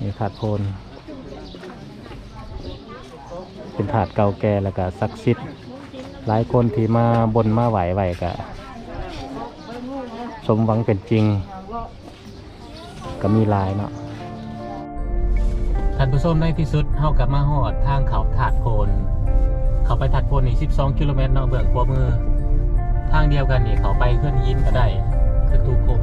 นี่ถาดโพนเป็นถาดเก่าแก่แล้วก็ศักดิ์สิทธิ์หลายคนที่มาบนมาไหวไหวก็สมหวังเป็นจริง ก็มีลายเนาะท่านผู้ชมในที่สุดเฮากับมาหอดทางเขาถาดโพนเขาไปถาดโพนนี่12 กิโลเมตรเนาะเบื้องขวามือ ทางเดียวกันนี่เขาไปเคลื่อนยินก็ได้คือตูโค้ง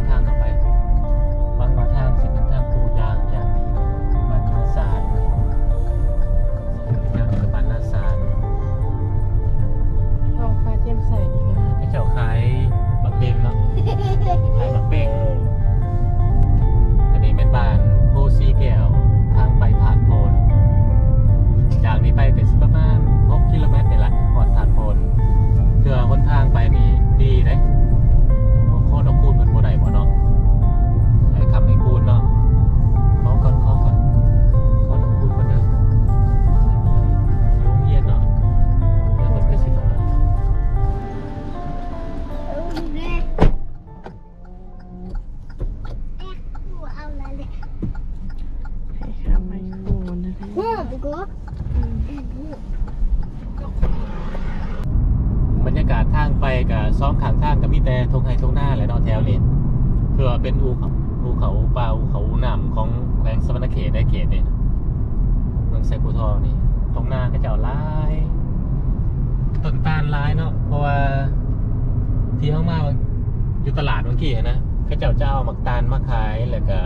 เขาจ้าเจ้าหมักตาลมาขายแล้วก็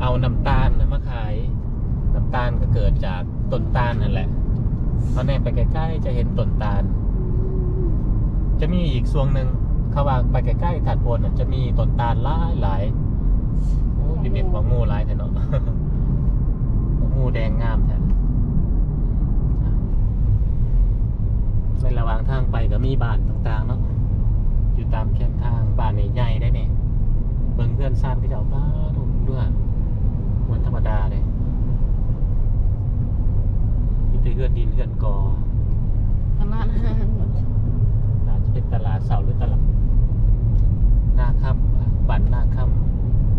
เอาน้ำตาลนะมาขายน้ำตาลก็เกิดจากต้นตาลนั่นแหละพอแนบไปใกล้ๆจะเห็นต้นตาล จะมีอีกส่วนหนึ่งเขาว่าไปใกล้ๆถัดโพนจะมีต้นตาลหลายหลายดิบๆว่างูหลายแท้เนาะงูแดงงามแท้ในระหว่างทางไปก็มีบ้านต่างๆเนาะอยู่ตามแคมทางบ้านใหญ่ๆได้เนี่ย เบิ่งเพื่อนซ่านที่เจ้าบ้าทุกเรื่องวันธรรมดาเลยมีแต่เพื่อนดินเพื่อนกอ ตลาดห้างหมด อาจจะเป็นตลาดเสาร์หรือตลาดหน้าค่ำบันหน้าค่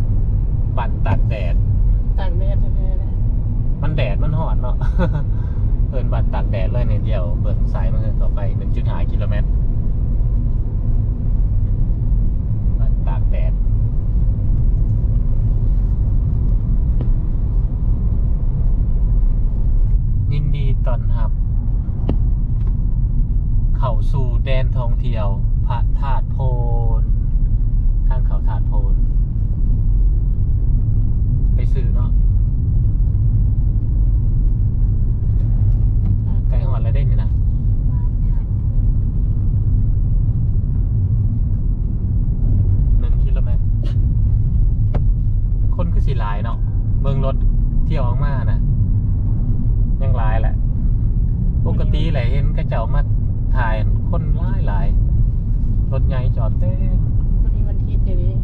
ำบันตากแดด ต่างแดดแท้ๆเลย มันแดดมันหอนเนาะ เอินบันตากแดดเลยในเดียวเบิกสายมันต่อไป 1.5กิโลเมตรบันตากแดด ยินดีต้อนรับ เข้าสู่แดนท่องเที่ยว พระธาตุโพนทางเขาธาตุโพน ไปซื้อเนาะไกลหอดแล้วได้นี่นะหนึ่งกิโลเมตร คนคือสีหลายเนาะเบิ่งรถเที่ยวออกมานะยังหลายแหละ ปกติแหละเห็นกระเจ้ามาถ่ายคนหลายหลาย รถใหญ่จอดเต้นวันนี้วันอาทิตย์อย่างนี้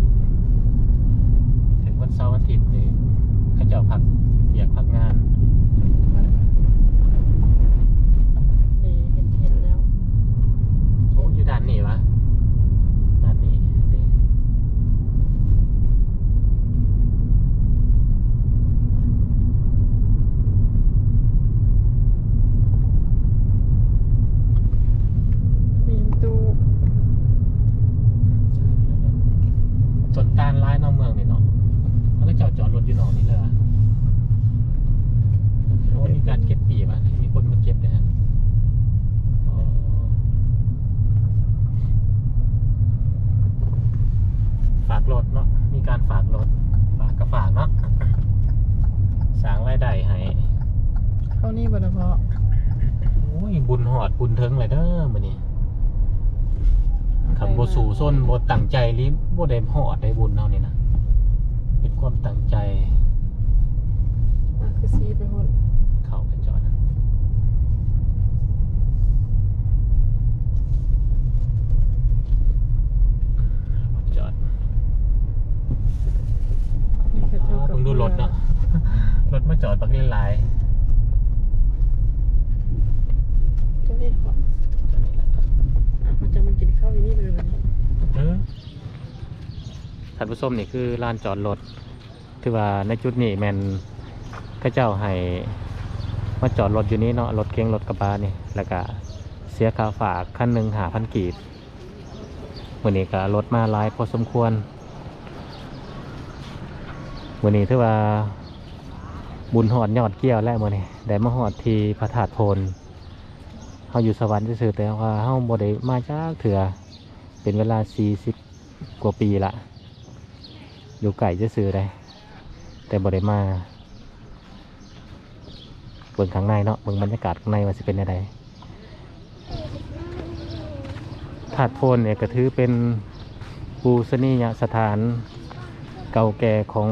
ถึงวันเสาร์อาทิตย์นี่กระเจ้าพักเบียกพักงานดีเห็นเห็นแล้ว โอ้อยู่ด้านนี้วะด้านนี้เด้ มีตู้ ส่วนตานร้ายนอกเมืองนี่เนาะแล้วก็จอดจอดรถอยู่นอกนี่เลยอะโอ้มีการเก็บปีป่ะมีคนมาเก็บเลยฮะอ๋อฝากรถเนาะ มีการฝากรถ ฝากกับฝากเนาะสร้างรายได้ให้เข้านี่บ่ละเพาะโอ้ยบุญหอดบุญเทิงเลยเด้อมื้อนี้ ขับบ่สู่ส้นบ่ตั้งใจลิบ่ได้หอดได้บุญเท่านี้นะเป็นความตั้งใจ อะคือซีไปหุ่น เข้าไปจอดนะจอด นี่คือ อ๋อ เจ้ากับ เพิ่งดูรถเนาะ รถมาจอดปักเล่นหลาย เจ้าเล่นก่อน จอดนี่แหละ อะมันจะมากินข้าวอยู่นี่เลยวันนี้ เออท่านผู้ ชมนี่คือลานจอดรถถือว่าในจุดนี้แมนก็เจ้าให้มาจอดรถอยู่นี้เนาะรถเก๋งรถกระบะนี่แล้วก็เสียค่าฝากคันหนึ่งหาพันกีบวันนี้ก็รถมาหลายพอสมควรวันนี้ถือว่าบุญหอดยอดเกี้ยวแล้วมื่อนี้ได้มาหอดทีพระธาตุโพนเฮาอยู่สวรรค์ซื่อๆแต่ว่าเฮาบ่ได้มาจากเถื่อเป็นเวลา40กว่าปีละ อยู่ไก่จะซื่อได้ แต่บ่ได้มาเบิ่งข้างในเนาะเบิ่งบรรยากาศข้างในว่าสิเป็นยังไงธาตุโพนเนี่ยก็ถือเป็นปูสนียสถานเก่าแก่ของ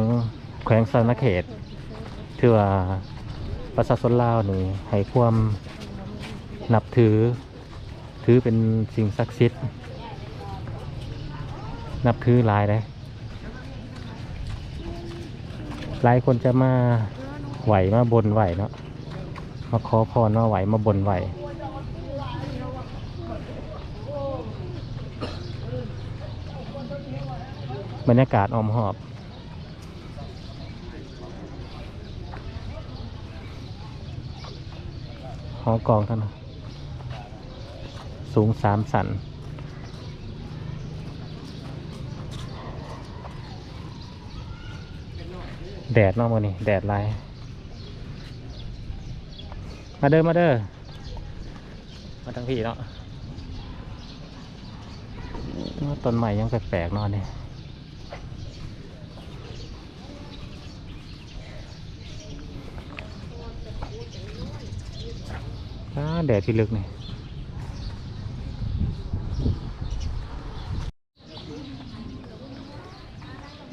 แขวงสารเขตถือว่าประชาชนลาวนี่ให้ความนับถือ ถือเป็นสิ่งศักดิ์สิทธิ์ นับถือหลายเลย หลายคนจะมาไหวมาบนไหวเนาะมาขอพรมาไหวมาบนไหวบรรยากาศอมหอบ หอกองท่านสูงสามสัน แดดเนาะมันนี่แดดลายมาเด้อมาเด้อมาทั้งพี่เนาะต้นใหม่ยังแปลกๆเนาะนี่แดดที่ลึกนี่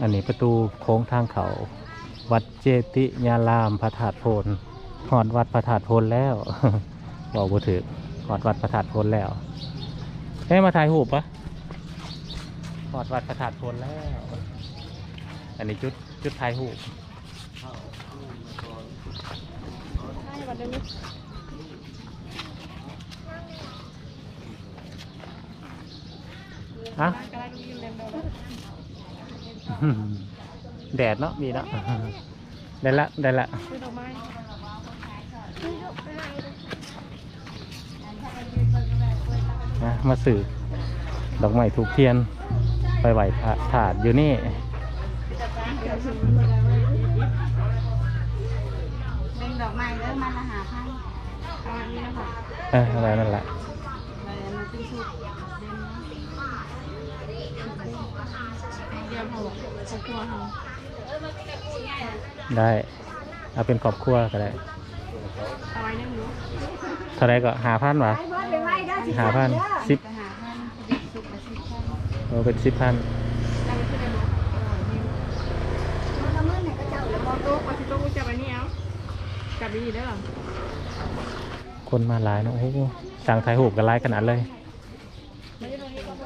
อันนี้ประตูโค้งทางเขา วัดเจติยารามพระธาตุโพนหอดวัดพระธาตุโพนแล้วบอกบ่ถือหอดวัดพระธาตุโพนแล้วเฮ้ยมาถ่ายรูปปะหอดวัดพระธาตุโพนแล้ว อันนี้จุดจุดถ่ายรูปให้วันนี้ฮะ แดดเนาะมีเนาะได้ละได้ละซื้อดอกไม้นะมาสื่อดอกไม้ถูกเทียน ไปไหวพระถาดอยู่นี่เป็นดอกไม้เด้อมันละหาพันเอาอันนี้นะคะเอะไรนั่นแหละเดเด่นนะเดียวพอครอบครัวเขา ได้เอาเป็นขอบครัวก็ได้เท่าไรก็หาพันวะหาพันสิบเออเป็นสิบพันคนมาหลายนะโอ้โหสั่งไทยหูกกันหลายขนาดเลย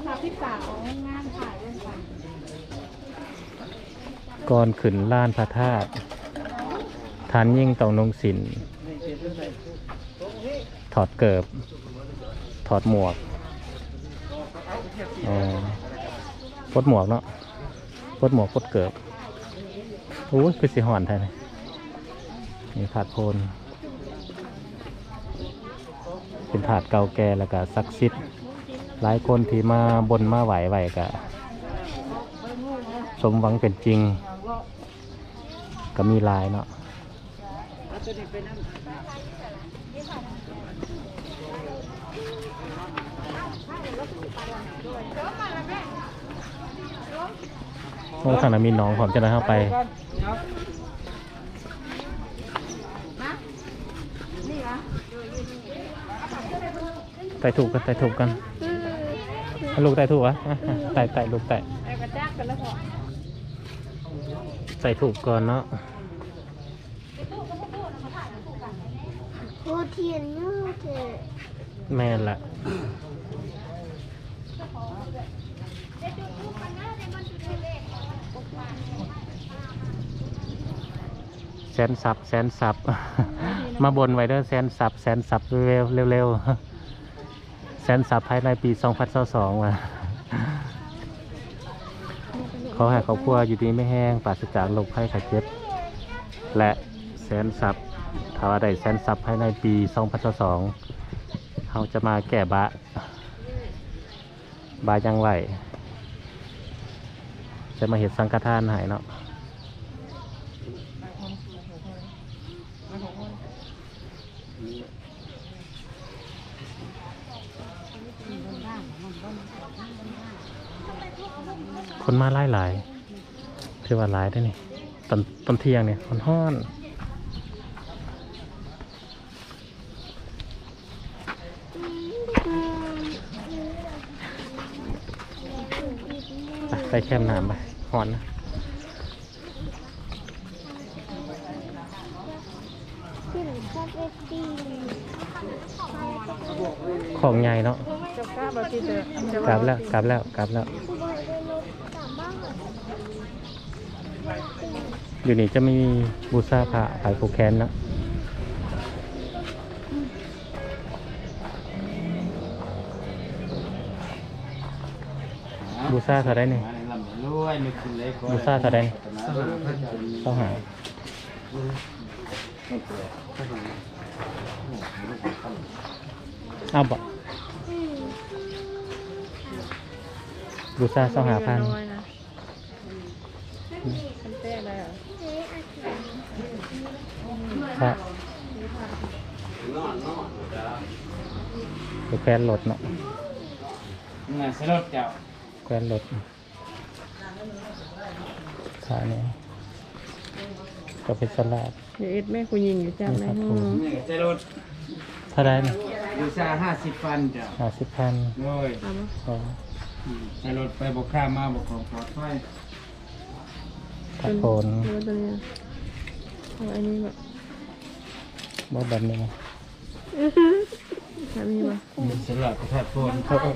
สามสิบสาม ของงานถ่ายเรื่องไป ก่อนขึ้นล้านพระธาตุทานยิ่งต้องนงสิน ถอดเกิบ ถอดหมวกเออปลดหมวกเนาะปลดหมวกปลดเกิบโอ้ยคือสีห่อนแท้เลยนี่ถาดโพน เป็นถาดเก่าแก่แล้วก็ศักดิ์สิทธิ์หลายคนที่มาบนมาไหวไหวกะสมหวังเป็นจริง ก็มีลายเนาะโอ้ทางนั้นมีน้องผมจะได้เข้าไปไต่ถูกกันไต่ถูกกัน ลูกไต่ถูกวะอะไต่ไต่ลูกไต่แต่กระจากกันแล้วพอ ไต่ถูกก่อนเนาะโคเทียนยูเถอะแม่นละแสนสับแสนสับ มาบนไว้เด้อแสนสับแสนสับเร็วเร็วแสนสับภายในปี 2022ว่ะ ขอให้ครอบครัวอยู่ดีไม่แห้งปราศจากโรคภัยไข้เจ็บ และแสนซับถ้าว่าได้แสนซับภายในปี2022เราจะมาแก้บะ บายังไหวจะมาเห็ดสังฆทานหายเนาะ คนมาหลายหลายๆถือว่าหลายได้นี่ตอนตอนเที่ยงเนี่ยมันห้อนไปแคมน้ำไปห้อนนะของใหญ่เนาะเจ้าก้าบาที่เจอกลับแล้วกลับแล้วกลับแล้ว คือบอยได้รถกลับบ้าน อยู่นี่จะมีบูซาพระขายผูกแขนเนาะบูซาเท่าไรเนี่ยบูซาเท่าไรต้องหาเอาบ่บูซาต้องหาพัน น้อยนะมันเต้อะไรอะ เฮ้ยอาทิตย์ พระ ผูกแขนรถเนาะงานสลดเจ้าแควนรถขาเนี่ยก็เป็นสลัดเดี๋ยวเอ็ดแม่กูยิงอยู่จับในห้องนี่สลดเท่าไรเนี่ยบูชาห้าสิบฟันเจ้าห้าสิบพันโอ้ยเอามาก็อืมสลดไปบอกข้ามมาบอกของปลอดภัยตะโกนเอาตัวนี้เอาอันนี้แบบบ่แบบนี้อันนี้แบบมีสลัดประทัดโพนเออ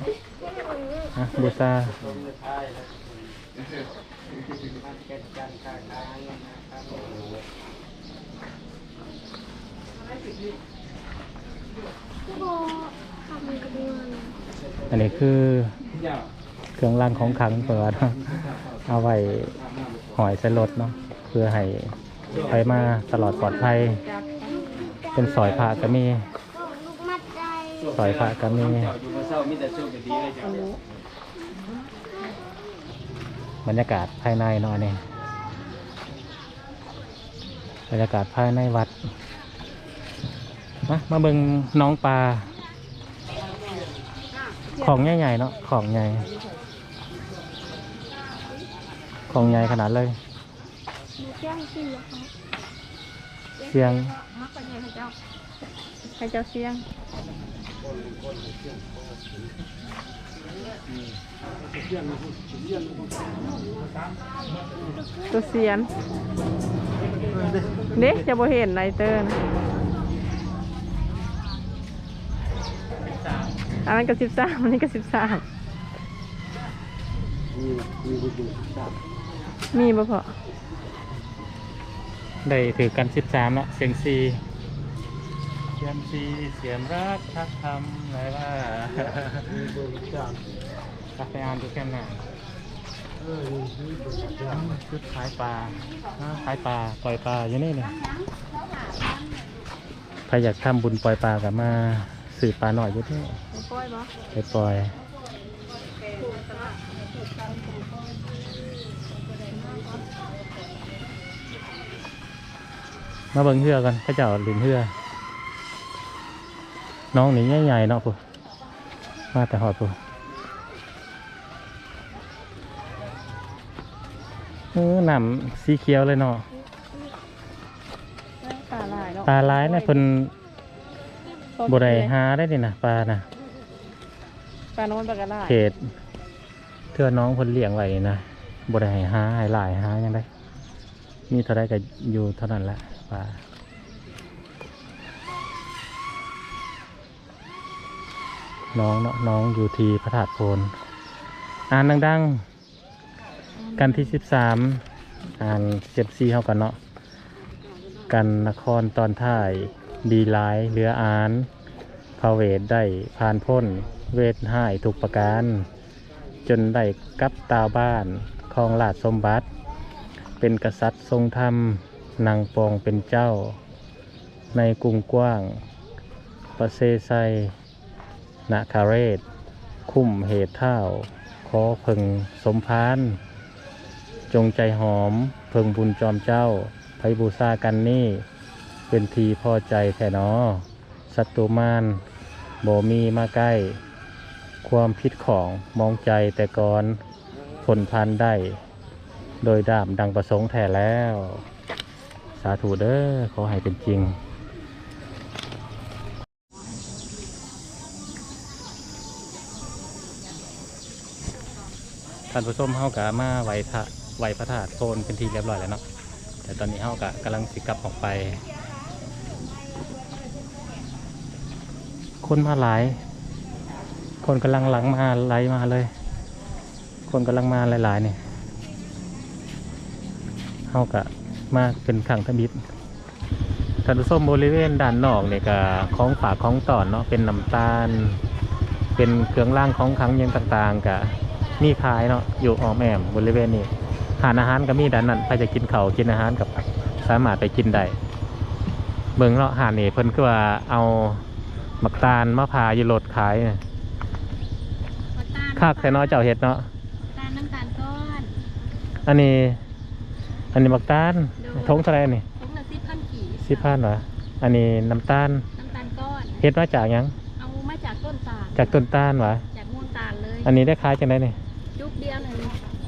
อะบูซาอันนี้คือเครื่องรางของขลังเปิดเอาไว้หอยใส่รถเนาะเพื่อให้ไปมาตลอดปลอดภัย เป็นสอยผ้าก็มี สอยผ้าก็มีเจ้าอยู่มาเศร้ามีแต่โชคดีเลยเจ้าบรรยากาศภายในเนาะนี่บรรยากาศภายในวัดมามาเบิ่งน้องปลาของใหญ่ๆเนาะของใหญ่ของใหญ่ขนาดเลยเสียงเสียงมักไปให้เจ้าให้เจ้าเสียง ตัวเสียนเด็กจะบ่เห็นไรเตอร์นะอันนั้นก็สิบสามอันนี้ก็สิบสามมีบ่พอได้ถือกันสิบสามเนาะเสียงซี สียงซีเสียงรักทักทำอะไรว่าตักไปอ่านดูแค่หน่ะชุดขายปลาอ้าวขายปลาปล่อยปลาอยู่นี่เลยใครอยากทำบุญปล่อยปลากับมาสื่อปลาหน่อยอยู่ที่ปล่อยบ่ไปปล่อยมาเบิ่งเหือกันพระเจ้าหลินเหือ น้องนี่ใหญ่ๆเนาะปุ๊มาแต่หอดปุ๊เออหนำสีเขียวเลยเนาะตาลายเนาะปลาร้ายเนี่ยเพิ่นบไดหาได้ดินะปลานะปลาโน้นปลากระไรเขตเทื่อน้องเพิ่นเลี้ยงไว้นะบไดให้หาให้หลายหายังได้มีเท่าไรก็อยู่เท่านั้นแหละปลา น้องเนาะน้องอยู่ทีพระธาตุโพนอ่านดังๆ กันที่สิบสามอ่านเจ็บซีเข้ากันเนาะกันนครตอนท้ายดีหลายเหลืออ่านพาเวทได้ผ่านพ้น เวทให้ถูกประการ จนได้กับตาบ้านครองราชสมบัติ เป็นกษัตริย์ทรงธรรมนางปองเป็นเจ้า ในกรุงกว้าง ประเซไซ นาคาเรศ คุ้มเหตุเท่าขอเพึงสมพาน จงใจหอม เพึงบุญจอมเจ้าไพบูซากันนี่ เป็นทีพอใจแท่นอสัตตุมานโบมีมาใกล้ ความผิดของมองใจแต่ก่อนผลพันได้ โดยดามดังประสงค์แท้แล้ว สาธุเด้อขอให้เป็นจริง ท่านผู้ชมเฮากะมาไหวทะไหวพระธาตุโซนเป็นทีเรียบร้อยแล้วเนาะแต่ตอนนี้เฮากะกำลังสิกลับออกไป คนมาหลาย คนกำลังหลังมาไหลมาเลย คนกำลังมาหลายๆนี่เฮากะมาเป็นขังทบิดท่านผู้ชมบริเวณด้านนอกเนี่ยก็ของฝากของต่อนเนาะเป็นน้ำตาล เป็นเครื่องร่างของขังยังต่างๆกะ มีขายเนาะอยู่ออมแอมบริเวณนี้หานอาหารก็มีด้านนั้นใครจะกินเขาวกินอาหารกับสามารถไปกินได้เบิ่งเนาะหานนี่เพิ่นคือว่าเอามักตาลมะพร้าวอยู่รถขายน่ะคักแต่เนาะเจ้าเห็ดเนาะตาลน้ำตาลก้อนอันนี้ อันนี้มักตาลทงเท่าไหรนี่ถุงละสิบพันกี่สิบพันเหรออันนี้น้ำตาลน้ำตาลก้อนเฮ็ดมาจากหยังเอามาจากต้นตาลจากต้นตาลหวะจากม่วงตาลเลย อันนี้ได้ขายจังไดนี่จุกเดียวเลย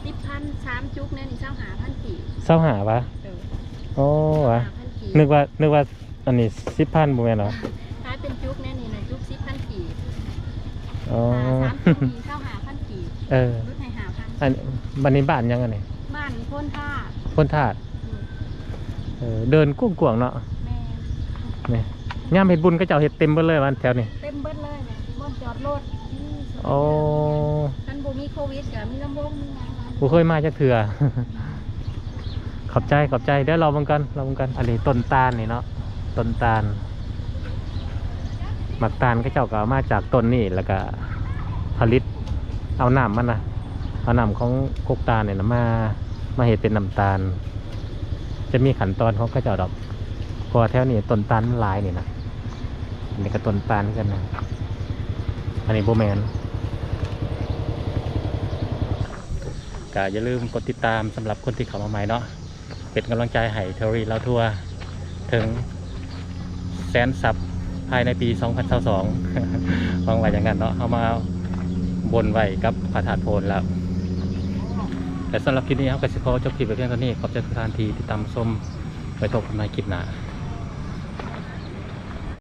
สิบพันสามจุกเนี่ยนี่เจ้าหาพันกี่ เศร้าหาวะเออโอ้วะหาพันกี่นึกว่านึกว่าอันนี้สิบพันบุแม่นเหรอถ้าเป็นจุกเนี่ยนี่นะจุกสิบพันกี่อ๋อหาสามจุกนี่เจ้าหาพันกี่เออรุ่นไหนหาพันอันบันนี้บ้านยังอันนี้บ้านพ้นท่าพ้นถาดอืมเออเดินกุ้งกวางๆเนาะแม่นี่ย่ามเห็ดบุญก็เจ้าเห็ดเต็มเบิดเลยวันแถวนี้เต็มเบิดเลยเนี่ยบนจอดรถนี่สุดโอ้ท่านบ่มีโควิดกับมีลำวงมีหยังมากูเคยมาจากเถื่อ ขอบใจขอบใจเดี๋ยวเราบังกันเราบังกันอันนี้ต้นตาลนี่เนาะต้นตาลหมักตาลก็เจ้าก็เอามาจากต้นนี่แล้วก็ผลิตเอาน้ำมันนะเอาน้ำของกกตาลเนี่ยนะมามาเห็ดเป็นน้ำตาล จะมีขั้นตอนของก็เจ้าดอกพราะว่าแถวนี้ต้นตาลลายนี่นะอันนี้ก็ต้นตาลกันนะอันนี้โบแมนก็อย่าลืมกดติดตามสำหรับคนที่เข้ามาใหม่เนาะ เป็นกำลังใจให้เทอรี่เราทัวร์ถึงแสนซับภายในปี 2022หวังไว้อย่างนั้นเนาะเอามาบนไว้กับพระธาตุโพนแล้ว แต่สำหรับคลิปนี้ครับกสิขอจบคลิปไปเพียงเท่านี้ ขอบใจทุกท่านที่ติดตามชมไปตกกันในคลิปหน้า